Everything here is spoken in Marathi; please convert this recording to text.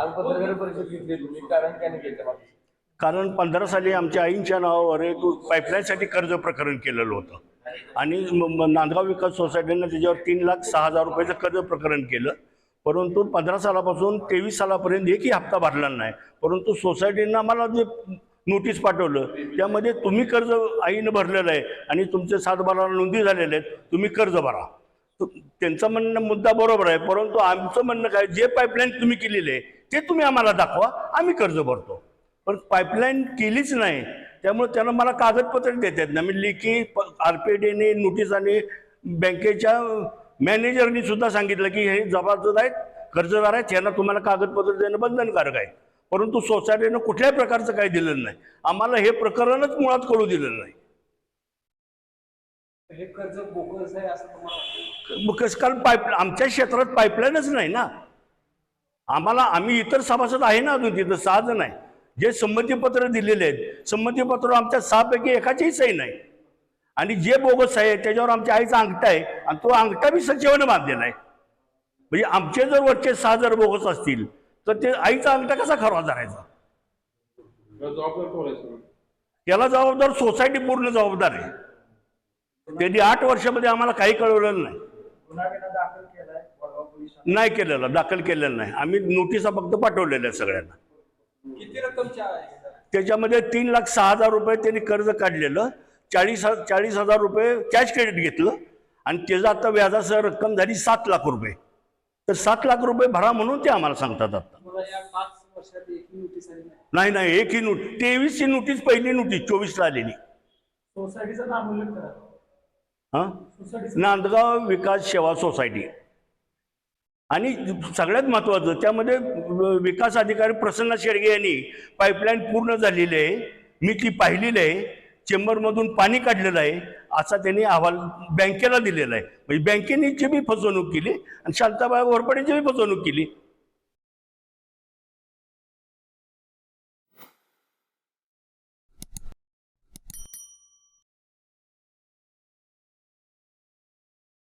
आज पत्रकार परिषद घेतली तुम्ही. कारण काय नाही घेतलं कारण पंधरा साली आमच्या आईंच्या नावावर एक पाईपलाईनसाठी कर्ज प्रकरण केलेलं होतं. आणि म- म- नांदगाव विकास सोसायटीनं त्याच्यावर तीन लाख सहा हजार रुपयाचं कर्ज प्रकरण केलं. परंतु पंधरा सालापासून तेवीस सालापर्यंत एकही हप्ता भरला नाही. परंतु सोसायटीनं आम्हाला जे नोटीस पाठवलं त्यामध्ये तुम्ही कर्ज आईनं भरलेलं आहे आणि तुमचे सातबाराला नोंदी झालेले आहेत तुम्ही कर्ज भरा. तु- त्यांचं म्हणणं मुद्दा बरोबर आहे परंतु आमचं म्हणणं काय जे पाईपलाईन तुम्ही केलेले आहे ते तुम्ही आम्हाला दाखवा आम्ही कर्ज भरतो. पण पाईपलाईन केलीच नाही. त्यामुळे त्यानं मला कागदपत्र देतात ना. मी लेखी आर पी डीने नोटीस आणि बँकेच्या मॅनेजरनी सुद्धा सांगितलं की हे जबाबदार आहेत कर्जदार आहेत यांना तुम्हाला कागदपत्र देणं बंधनकारक आहे. परंतु सोसायटीनं कुठल्याही प्रकारचं काही दिलेलं नाही. आम्हाला हे प्रकरणच मुळात कळू दिलेलं नाही. हे कर्ज आहे असं कारण पाईप आमच्या क्षेत्रात पाईपलाईनच नाही ना. आम्हाला आम्ही इतर सभासद आहे ना अजून तिथं सहा जण आहे. जे संमतीपत्र दिलेले आहेत संमतीपत्र आमच्या सहापैकी एकाचीही सही नाही. आणि जे बोगस आहे त्याच्यावर आमच्या आईचा अंगठा आहे आणि तो अंगठा बी सचिवानं बांधलेला आहे. म्हणजे आमचे जर वरचे सहा जर बोगस असतील तर ते आईचा अंगठा कसा खरा धरायचा? जबाबदार कोण आहे सर? याला जबाबदार सोसायटी पूर्ण जबाबदार आहे. त्यांनी आठ वर्षामध्ये आम्हाला काही कळवलेलं नाही. नाही केलेलं दाखल केलेलं नाही. आम्ही नोटिसा फक्त पाठवलेल्या सगळ्यांना. किती रक्कमच्या आहे त्याच्यामध्ये तीन लाख सहा हजार रुपये त्यांनी कर्ज काढलेलं चाळीस ह- चाळीस हजार रुपये कॅश क्रेडिट घेतलं आणि त्याचं आता व्याजासह रक्कम झाली सात लाख रुपये. तर सात लाख रुपये भरा म्हणून ते आम्हाला सांगतात आता. नाही? नाही नाही एकही नोट तेवीसची नोटीस पहिली नोटीस चोवीसला आलेली. सोसायटीचं नाव हां? नांदगाव विकास सेवा सोसायटी. आणि सगळ्यात महत्त्वाचं त्यामध्ये विकास अधिकारी प्रसन्न शेडगे यांनी पाईपलाईन पूर्ण झालेली आहे. मी ती पाहिलेली आहे. चेंबरमधून पाणी काढलेलं आहे. असा त्यांनी अहवाल बँकेला दिलेला आहे. म्हणजे बँकेने बी फसवणूक केली आणि शांताबाई घोरपडेची बी फसवणूक केली.